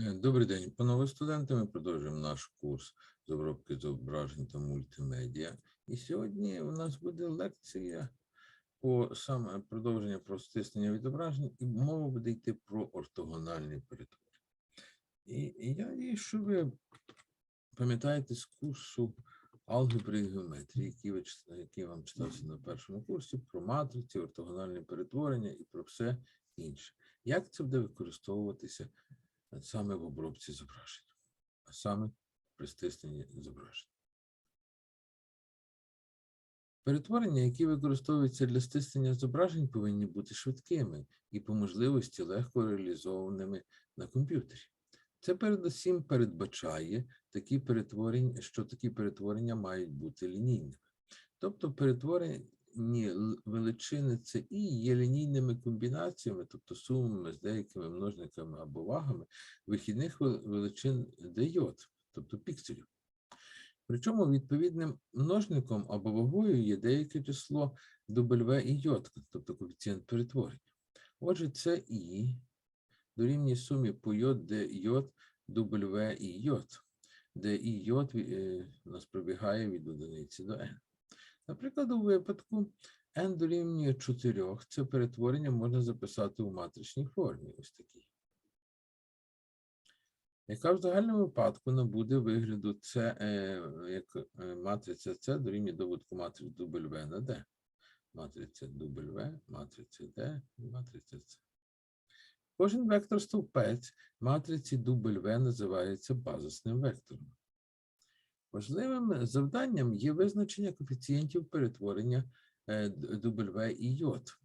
Е, Добрий день, панове студенти. Ми продовжуємо наш курс з обробки зображень та мультимедіа. І сьогодні у нас буде лекція по саме продовження про стиснення відображень, і мова буде йти про ортогональні перетвори. І, і я надію, що ви пам'ятаєте з курсу алгебри і геометрії, який, ви, який вам читався на першому курсі, про матриці, ортогональні перетворення і про все інше. Як це буде використовуватися саме в обробці зображень, а саме при стисненні зображень. Перетворення, які використовуються для стиснення зображень, повинні бути швидкими і по можливості легко реалізованими на комп'ютері. Це передусім передбачає такі перетворення, що такі перетворення мають бути лінійними. Тобто перетворені л- величини це і є лінійними комбінаціями, тобто сумами з деякими множниками або вагами вихідних величин діод, тобто пікселів. Причому відповідним множником або вагою є деяке число W і йод, тобто коефіцієнт перетворення. Отже, це І дорівнює сумі по йод, де йод W і йод, де і йод е, нас пробігає від одиниці до n. Наприклад, у випадку n дорівнює 4, це перетворення можна записати у матричній формі. Ось такій. Яка в загальному випадку набуде вигляду це як е, матриця С дорівнює добутку матриць W на D. Матриця W, матриця D і матриця С. Кожен вектор стовпець матриці W називається базисним вектором. Важливим завданням є визначення коефіцієнтів перетворення е, W і йод.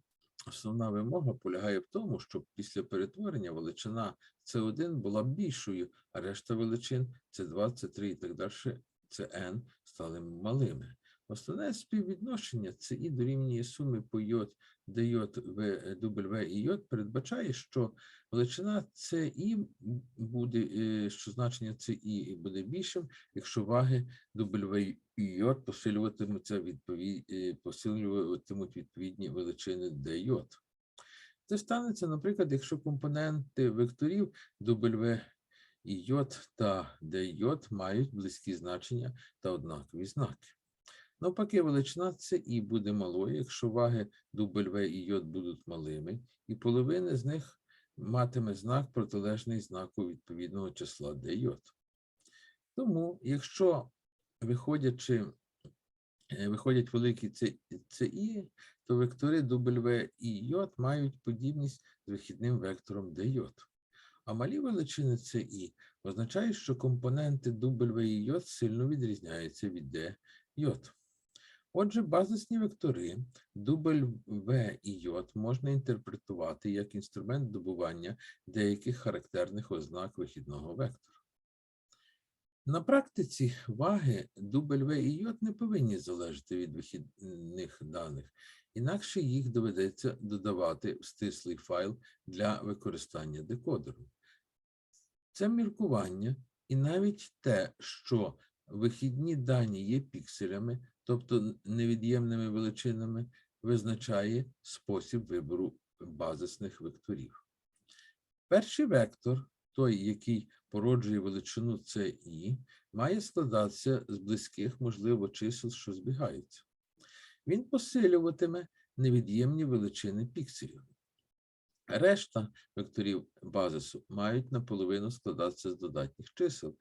Основна вимога полягає в тому, щоб після перетворення величина С1 була більшою, а решта величин С2, С3 і так далі, Cn стали малими. Основне співвідношення ЦІ дорівнює суми по йод, де йод в W і йод передбачає, що величина ЦІ буде, е, що значення ЦІ буде більшим, якщо ваги W і йод посилюватимуться е, посилюватимуть відповідні величини D йод. Це станеться, наприклад, якщо компоненти векторів W і йод та D йод мають близькі значення та однакові знаки. Навпаки, величина С і буде малою, якщо ваги W і йод будуть малими, і половина з них матиме знак протилежний знаку відповідного числа D йод. Тому, якщо виходячи, е, виходять великі ЦІ, то вектори W і йод мають подібність з вихідним вектором D йод. А малі величини ЦІ означають, що компоненти W і йод сильно відрізняються від D йод. Отже, базисні вектори W і йод можна інтерпретувати як інструмент добування деяких характерних ознак вихідного вектора. На практиці ваги W і йод не повинні залежати від вихідних даних, інакше їх доведеться додавати в стислий файл для використання декодером. Це міркування і навіть те, що вихідні дані є пікселями, тобто невід'ємними величинами, визначає спосіб вибору базисних векторів. Перший вектор, той, який породжує величину ЦІ, має складатися з близьких, можливо, чисел, що збігаються. Він посилюватиме невід'ємні величини пікселів. Решта векторів базису мають наполовину складатися з додатніх чисел,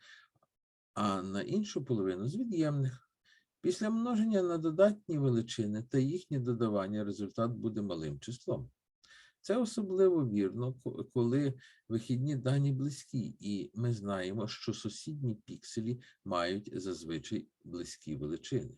а на іншу половину з від'ємних. Після множення на додатні величини та їхнє додавання результат буде малим числом. Це особливо вірно, коли вихідні дані близькі, і ми знаємо, що сусідні пікселі мають зазвичай близькі величини.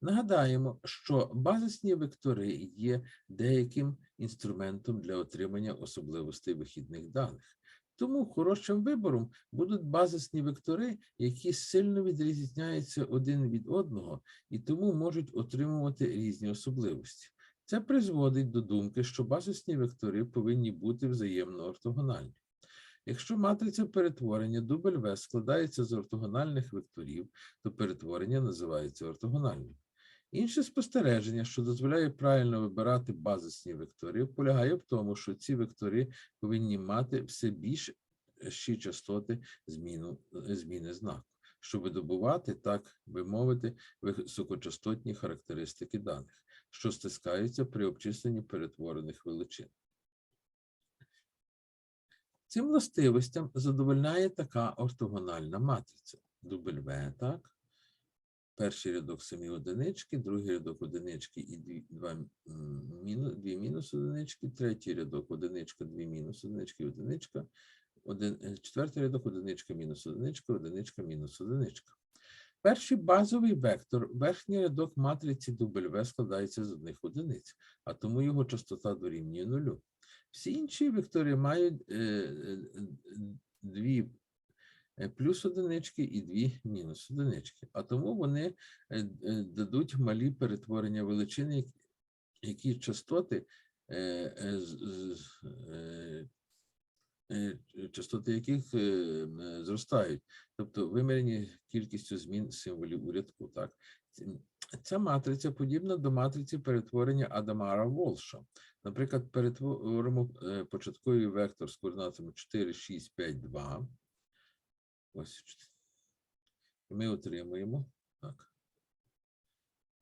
Нагадаємо, що базисні вектори є деяким інструментом для отримання особливостей вихідних даних. Тому хорошим вибором будуть базисні вектори, які сильно відрізняються один від одного і тому можуть отримувати різні особливості. Це призводить до думки, що базисні вектори повинні бути взаємно ортогональні. Якщо матриця перетворення W складається з ортогональних векторів, то перетворення називається ортогональним. Інше спостереження, що дозволяє правильно вибирати базисні вектори, полягає в тому, що ці вектори повинні мати все більш найменші частоти зміну, е, зміни знаку, щоб добувати, так би мовити, високочастотні характеристики даних, що стискаються при обчисленні перетворених величин. Цим властивостям задовольняє така ортогональна матриця. W, так? Перший рядок самі одинички, другий рядок одинички і дві, два, м, мінус, дві мінус одинички, третій рядок одиничка, дві мінус одинички, одиничка, один, е, четвертий рядок одиничка, мінус одиничка, одиничка, мінус одиничка. Перший базовий вектор, верхній рядок матриці W складається з одних одиниць, а тому його частота дорівнює нулю. Всі інші вектори мають е, е, дві плюс одинички і дві мінус одинички. А тому вони е, е, дадуть малі перетворення величини, які- частоти, е, е, е, е, частоти яких е, зростають, тобто вимірені кількістю змін символів у рядку. Так? Ця матриця подібна до матриці перетворення Адамара Волша. Наприклад, перетворимо е, початковий вектор з координатами 4, 6, 5, 2. Ось. Ми отримуємо так.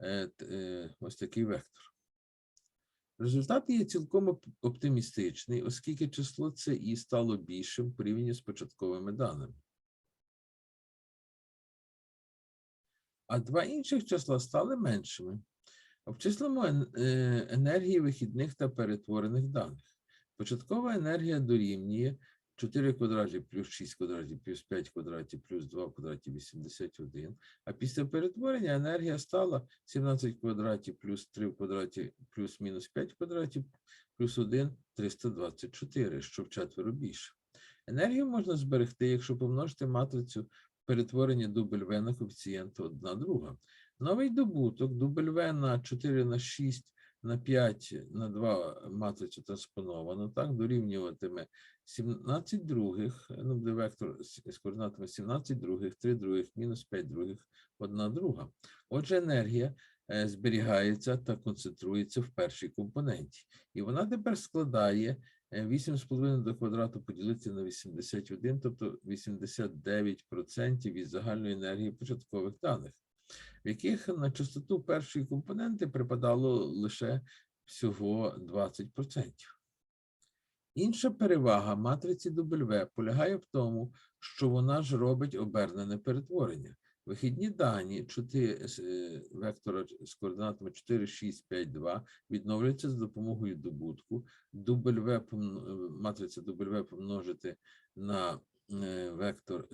Е, е, ось такий вектор. Результат є цілком оптимістичний, оскільки число це і стало більшим в порівнянні з початковими даними. А два інших числа стали меншими. Обчислимо е, енергії вихідних та перетворених даних. Початкова енергія дорівнює 4 квадратів плюс 6 квадратів плюс 5 квадратів плюс 2 в квадраті 81. А після перетворення енергія стала 17 квадратів плюс 3 в квадраті плюс мінус 5 квадратів плюс 1 324, що вчетверо більше. Енергію можна зберегти, якщо помножити матрицю перетворення W на коефіцієнт 1 друга. Новий добуток W на 4 на 6 на 5 на 2 матрицю транспоновано, так, дорівнюватиме 17 других, ну, буде вектор з координатами 17 других, 3 других, мінус 5 других, 1 друга. Отже, енергія е, зберігається та концентрується в першій компоненті. І вона тепер складає е, 8,5 до квадрату поділити на 81, тобто 89% від загальної енергії початкових даних в яких на частоту першої компоненти припадало лише всього 20%. Інша перевага матриці W полягає в тому, що вона ж робить обернене перетворення. Вихідні дані 4, е, вектора з координатами 4, 6, 5, 2 відновлюються з допомогою добутку. W, е, матриця W помножити на е, вектор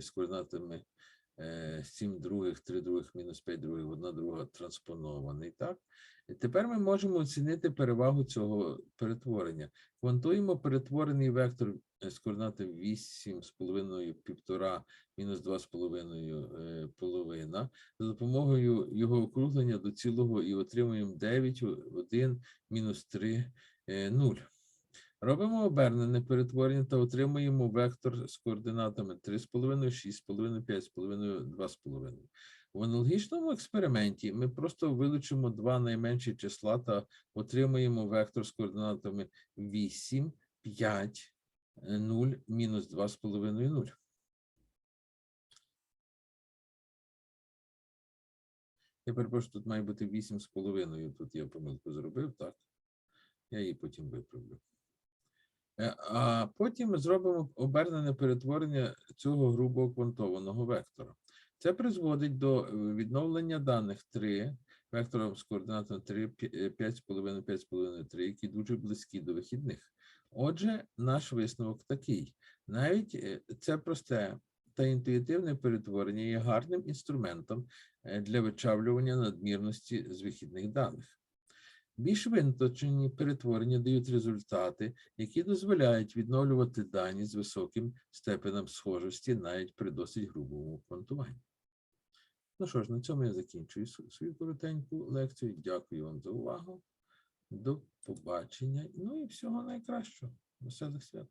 з, координатами 7 других, 3 других, мінус 5 других, 1 друга транспонований. Так? Тепер ми можемо оцінити перевагу цього перетворення. Квантуємо перетворений вектор е, з координати 8,5, 1,5, мінус 2,5 е, половина. За допомогою його округлення до цілого і отримуємо 9, 1, мінус 3, 0. Робимо обернене перетворення та отримуємо вектор з координатами 3,5, 6,5, 5,5, 2,5. В аналогічному експерименті ми просто вилучимо два найменші числа та отримуємо вектор з координатами 8, 5, 0, мінус 2,5, 0. Я перепрошую, тут має бути 8,5. Тут я помилку зробив, так? Я її потім виправлю. Е, А потім ми зробимо обернене перетворення цього грубо квантованого вектора. Це призводить до е, відновлення даних 3, вектором з координатами 3, 5,5, 5,5, 3, які дуже близькі до вихідних. Отже, наш висновок такий: навіть е, це просте та інтуїтивне перетворення є гарним інструментом для вичавлювання надмірності з вихідних даних. Більш винточені перетворення дають результати, які дозволяють відновлювати дані з високим степенем схожості навіть при досить грубому квантуванні. Ну що ж, на цьому я закінчую свою коротеньку лекцію. Дякую вам за увагу. До побачення. Ну і всього найкращого. Веселих свят.